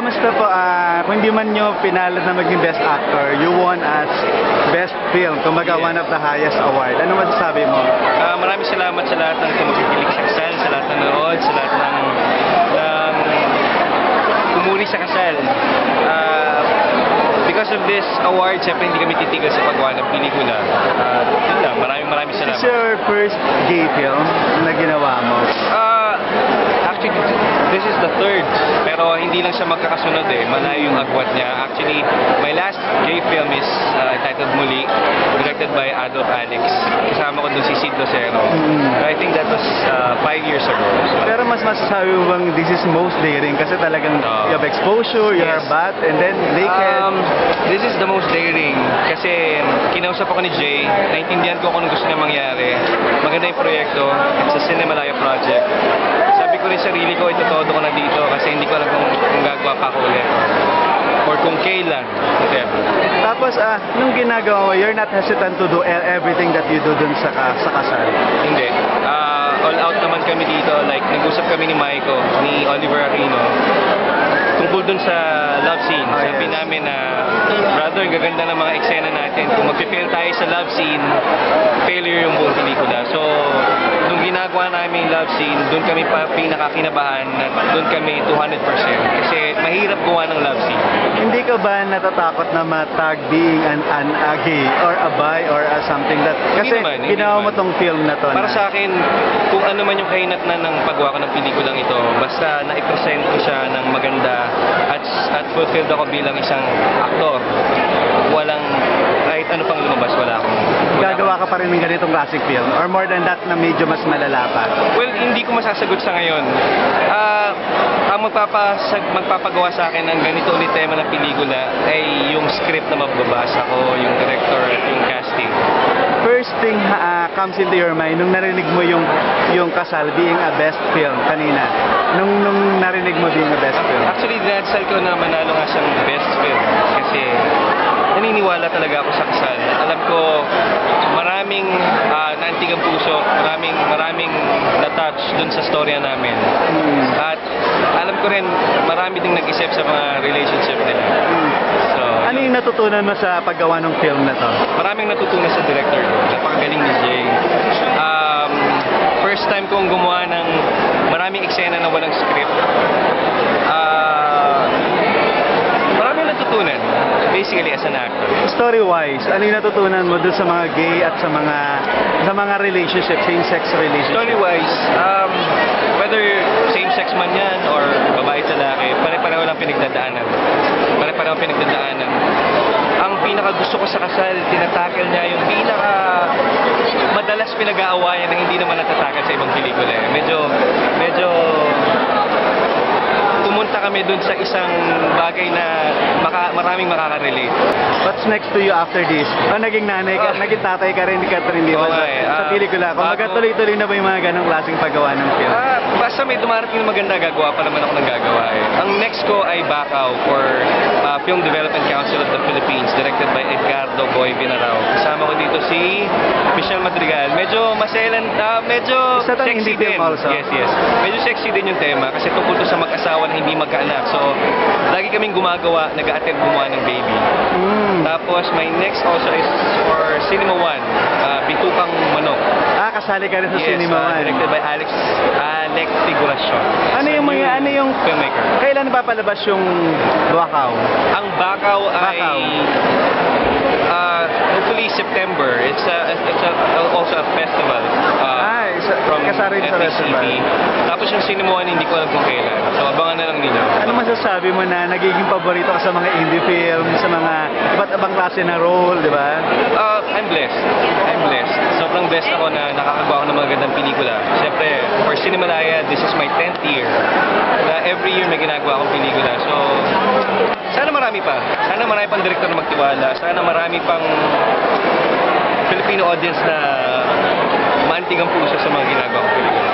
kamusta po? Ah, kung hindi man nyo pinalad na maging best actor, you won as best film. Kumbaga, Yes. one of the highest award. Ano masasabi mo? Ah, maraming salamat sa lahat ng tumakikilig sa kasal, sa lahat ng nanood, sa lahat ng, ng kumuli sa kasal. Ah, because of this award, syempre hindi kami titigil sa paggawa ng pelikula. Ah, yun lang, maraming maraming This is salamat. your first gay film na ginawa mo. Ah, actually, this is the third. Pero hindi lang siya magkakasunod eh. Malayo yung agwat niya. Actually, my last gay film is uh, entitled Muli, directed by Adolf Alex. Kasama ko dun si Sid Lucero. I think that was uh, five years ago. So, Pero mas masasabi mo bang this is most daring kasi talagang Oo. you have exposure, you are Yes. bat, and then naked. Um, this is the most daring kasi kinausap ako ni Jay, naintindihan ko kung gusto niya mangyari. Maganda yung proyekto, it's a Cinemalaya project. Sabi ko rin sa sarili ko, ito todo ko na dito kasi hindi ko alam kung, kung gagawa pa ako ulit. Or kung kailan, whatever. Tapos, ah, nung ginagawa mo, you're not hesitant to do e- everything that you do dun sa, ka- sa kasal. Hindi. Ah, all out naman kami dito. Like, nag-usap kami ni Maiko, ni Oliver Aquino. Tungkol dun sa love scene. Ah, Sabi yes. namin na, brother, gaganda ng mga eksena natin. Kung mag-fail tayo sa love scene, failure yung buong pelikula. So, nung ginagawa namin yung love scene, dun kami pa pinakakinabahan na dun kami 200%. Kasi mahirap gawa ng love scene. Hindi ka ba natatakot na matag being an, an a gay or a bi or a something that... Hindi Kasi naman, hindi ginawa mo naman. tong film na to. Para na- sa akin, kung ano man yung kahinatnan ng paggawa ko ng pelikulang ito, basta na-present ko siya ng maganda at, at fulfilled ako bilang isang aktor, walang, kahit ano pang lumabas, wala akong... wala Gagawa ka pa rin ng ganitong classic film or more than that na medyo mas malala pa. Well, hindi ko masasagot sa ngayon. Ah, ang magpapasag, magpapagawa sa akin ng ganito ulit tema ng pelikula ay yung script na mababasa ko, yung director at yung casting. First thing ah, comes into your mind nung narinig mo yung yung kasal being a best film kanina. Nung nung narinig mo being a best film. Actually, dinasal ko na manalo nga siyang best film kasi naniniwala talaga ako sa kasal. At alam ko maraming uh, naantig ang puso, maraming maraming na-touch dun sa storya namin. Hmm. At ko rin marami ding nag-isip sa mga relationship nila. So, Ano yung natutunan mo sa paggawa ng film na to? maraming natutunan sa director ko. Napakagaling ni Jay. Um, first time kong gumawa ng maraming eksena na walang script. Ah, maraming natutunan. Basically, as an actor. Story-wise, ano yung natutunan mo dun sa mga gay at sa mga sa mga relationship, same-sex relationship? Story-wise, um, whether same-sex man yan or babae at lalaki, pare-pareho lang pinagdadaanan. Pare-pareho pinagdadaanan. Ang pinaka gusto ko sa kasal, tinatakel niya yung pinaka madalas pinag-aawayan na hindi naman natatakal sa ibang pelikula. Eh. Medyo, medyo kami dun sa isang bagay na maka, maraming makaka-relate. What's next to you after this? O naging nanay ka, Oh. naging tatay ka rin ni Catherine? Oo nga sa, eh. sa Ah, pelikula. Kung bago- magkatuloy-tuloy na ba yung mga ganong klaseng paggawa ng film? Ah, basta may dumarating na maganda, gagawa pa naman ako ng gagawa eh. Ang next ko ay Bacau for uh, Film Development Council of the Philippines, directed by Edgardo Boy Vinarao. Kasama ko dito si Michelle Madrigal. Medyo maselan, ah, medyo sexy din. also. Yes, yes. Medyo sexy din yung tema kasi tungkol to sa mag-asawa na hindi magkaanak. So, lagi kaming gumagawa, nag-a-attempt gumawa ng baby. Hmm. Tapos, my next also is for Cinema One, uh, Bitukang Manok. Ah, kasali ka rin sa Yes, Cinema uh, One. directed by Alex Alex Figuracion. Ano yung mga, ano yung, filmmaker? kailan papalabas yung Wakaw? Ang Bacau ay Bacau. uh, hopefully September. It's a, it's a, also a festival. Uh, Ah, isa- kasama rin sa festival. Tapos yung Cinema One, hindi ko alam kung kailan. So abangan na lang ninyo. Masasabi mo na nagiging paborito ka sa mga indie film, sa mga iba't ibang klase na role, di ba? Uh, I'm blessed. I'm blessed. Sobrang blessed ako na nakakagawa ako ng mga gandang pelikula. Siyempre, for Cinemalaya, this is my 10th year. Na every year may ginagawa akong pelikula. So, sana marami pa. Sana marami pang director na magtiwala. Sana marami pang Filipino audience na maantig ang puso sa mga ginagawa kong pelikula.